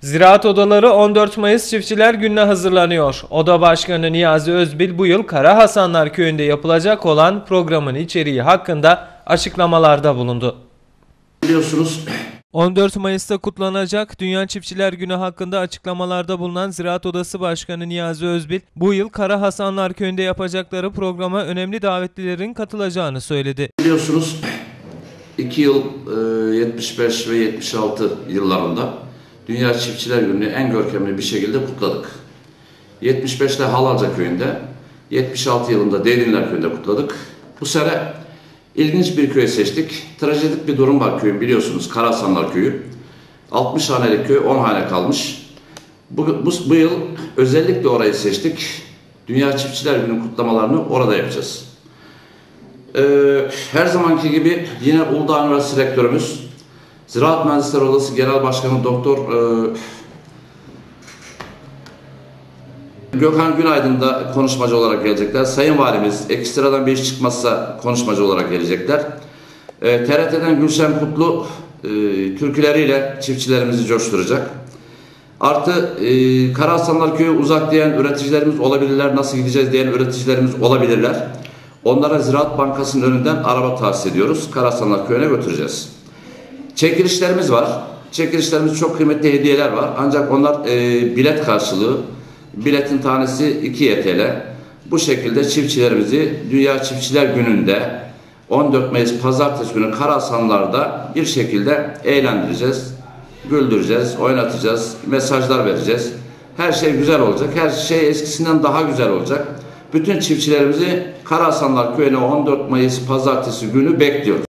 Ziraat Odaları 14 Mayıs Çiftçiler Günü'ne hazırlanıyor. Oda Başkanı Niyazi Özbil bu yıl Kara Hasanlar Köyü'nde yapılacak olan programın içeriği hakkında açıklamalarda bulundu. Biliyorsunuz 14 Mayıs'ta kutlanacak Dünya Çiftçiler Günü hakkında açıklamalarda bulunan Ziraat Odası Başkanı Niyazi Özbil, bu yıl Kara Hasanlar Köyü'nde yapacakları programa önemli davetlilerin katılacağını söyledi. biliyorsunuz 2 yıl e, 75 ve 76 yıllarında Dünya Çiftçiler Günü'nü en görkemli bir şekilde kutladık. 75'te Halalca Köyü'nde, 76 yılında Deydinler Köyü'nde kutladık. Bu sene ilginç bir köy seçtik. Trajedik bir durum var köyün biliyorsunuz Karasanlar Köyü. 60 hanelik köy 10 hane kalmış. Bu, bu, bu yıl özellikle orayı seçtik. Dünya Çiftçiler Günü kutlamalarını orada yapacağız. Ee, her zamanki gibi yine Uludağ Üniversitesi Rektörümüz, Ziraat Mühendisleri Odası Genel Başkanı Doktor e, Gökhan Günaydın da konuşmacı olarak gelecekler. Sayın Valimiz ekstradan bir iş çıkmazsa konuşmacı olarak gelecekler. E, TRT'den Gülşen Kutlu e, türküleriyle çiftçilerimizi coşturacak. Artı e, Karahasanlar Köyü uzak diyen üreticilerimiz olabilirler, nasıl gideceğiz diyen üreticilerimiz olabilirler. Onlara Ziraat Bankası'nın önünden araba tahsis ediyoruz. Karahasanlar Köyü'ne götüreceğiz. Çekilişlerimiz var. Çekilişlerimiz çok kıymetli hediyeler var. Ancak onlar e, bilet karşılığı. Biletin tanesi 2 YTL. Bu şekilde çiftçilerimizi Dünya Çiftçiler Günü'nde 14 Mayıs Pazartesi günü Karahasanlar'da bir şekilde eğlendireceğiz. Güldüreceğiz, oynatacağız, mesajlar vereceğiz. Her şey güzel olacak. Her şey eskisinden daha güzel olacak. Bütün çiftçilerimizi Karahasanlar Köyü'ne 14 Mayıs Pazartesi günü bekliyoruz.